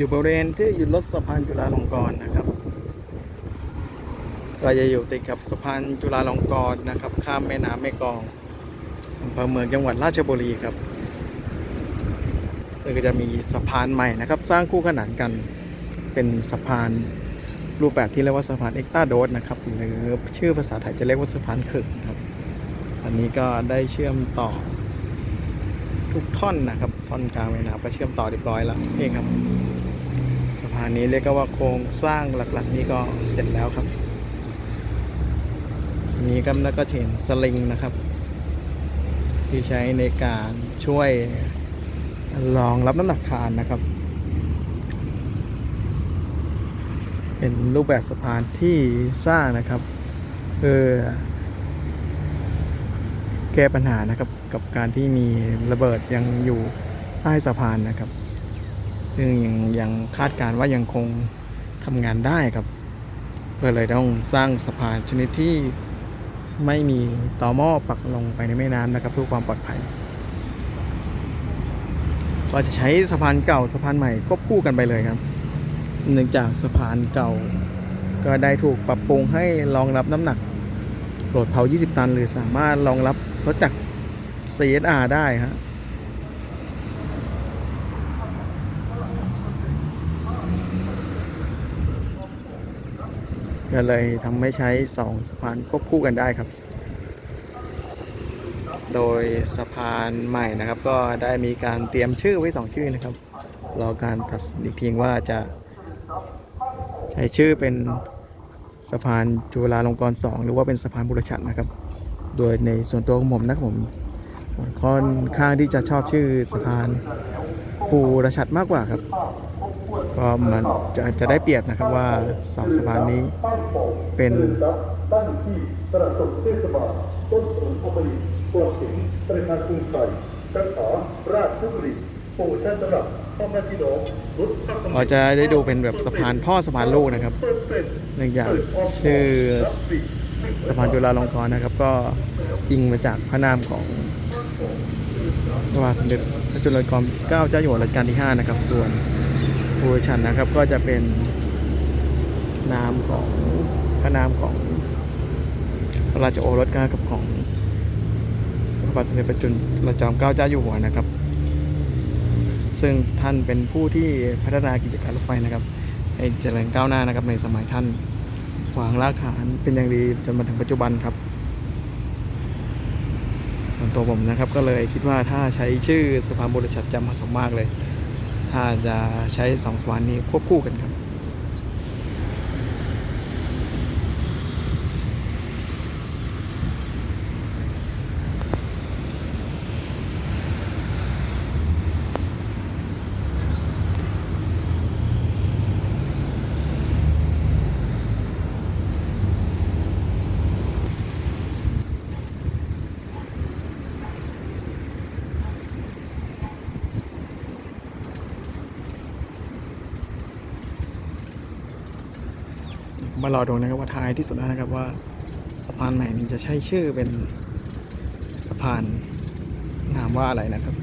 อยู่บริเวณที่หยุดรถสะพานจุฬาลงกรณ์นะครับก็จะอยู่ติดกับสะพานจุฬาลงกรณ์นะครับ ข้ามแม่น้ำแม่กองอำเภอเมืองจังหวัดราชบุรีครับแล้วก็จะมีสะพานใหม่นะครับ สร้างคู่ขนานกันเป็นสะพานรูปแบบที่เรียกว่าสะพานเอ็กตาโดสนะครับหรือชื่อภาษาไทยจะเรียกว่าสะพานขึงครับ อันนี้ก็ได้เชื่อมต่อทุกท่อนนะครับ ท่อนกลางแม่น้ำก็เชื่อมต่อเรียบร้อยแล้วเองครับ สะพานนี้เรียกว่าโครงสร้างหลักๆ นี้ก็เสร็จแล้วครับ นี้ก็แล้วก็เห็นสลิงนะครับ ที่ใช้ในการช่วยรองรับน้ำหนักคานนะครับ เป็นรูปแบบสะพานที่สร้างนะครับเพื่อแก้ปัญหานะครับกับการที่มีระเบิดยังอยู่ใต้สะพานนะครับ ซึ่งยังยังคาดการณ์ว่ายังคงทำงานได้ครับก็เลยต้องสร้างสะพานชนิดที่ไม่มีต่อหม้อปักลงไปในแม่น้ำนะครับเพื่อความปลอดภัย ก็จะใช้สะพานเก่าสะพานใหม่ควบคู่กันไปเลยครับ เนื่องจากสะพานเก่า ก็ได้ถูกปรับปรุงให้รองรับน้ำหนักโหลดเผา 20 ตัน หรือสามารถรองรับรถจักร CSR ได้ฮะ ก็เลยทำให้ใช้2สะพานควบคู่กันได้ครับ โดยสะพานใหม่นะครับ ก็ได้มีการเตรียมชื่อไว้ 2 ชื่อนะครับรอการตัดสินอีกทีว่าจะ ใช้ชื่อเป็นสะพานจุฬาลงกรณ์2หรือว่าเป็นสะพานบุรชัดนะครับ โดยในส่วนตัวของผมนะครับผมผมค่อนข้างที่จะชอบชื่อสะพานปูรชัดมากกว่าครับ ก็มันจะจะได้เปรียบนะครับว่าสองสะพานนี้เป็นบตั้งที่ตลาดสดเทศบาลต้นถนนพบลีปลอดสิงห์ธนาคุงไทยสาขาราชบุรีโปรโมชั่นสำหรับพ่อแม่พี่น้องเราจะได้ดูเป็นแบบสะพานพ่อสะพานลูกนะครับเปอร์เซ็นต์เนื่องชื่อสะพานจุฬาลงกรณ์นะครับ ก็อิงมาจากพระนามของพระบาทสมเด็จพระจุลจอมเกล้าเจ้าอยู่หัวรัชกาลที่ 5 นะครับ ส่วน บูรชันนะครับก็จะเป็นนามของพระนามของพระราชโอรสกับของพระบาทสมเด็จพระจุลจอมเกล้าเจ้าอยู่หัวนะครับ ซึ่งท่านเป็นผู้ที่พัฒนากิจการรถไฟนะครับให้เจริญก้าวหน้านะครับในสมัยท่านวางรากฐานเป็นอย่างดีจนมาถึงปัจจุบันครับ ส่วนตัวผมนะครับก็เลยคิดว่าถ้าใช้ชื่อสะพานบุรชัดจะมาสมมากเลย ถ้าจะใช้สองสะพานนี้ควบคู่กันครับ มารอดูนะครับว่าท้ายที่สุดแล้วนะครับว่าสะพานใหม่นี้จะใช้ชื่อเป็นสะพานนามว่าอะไรนะครับ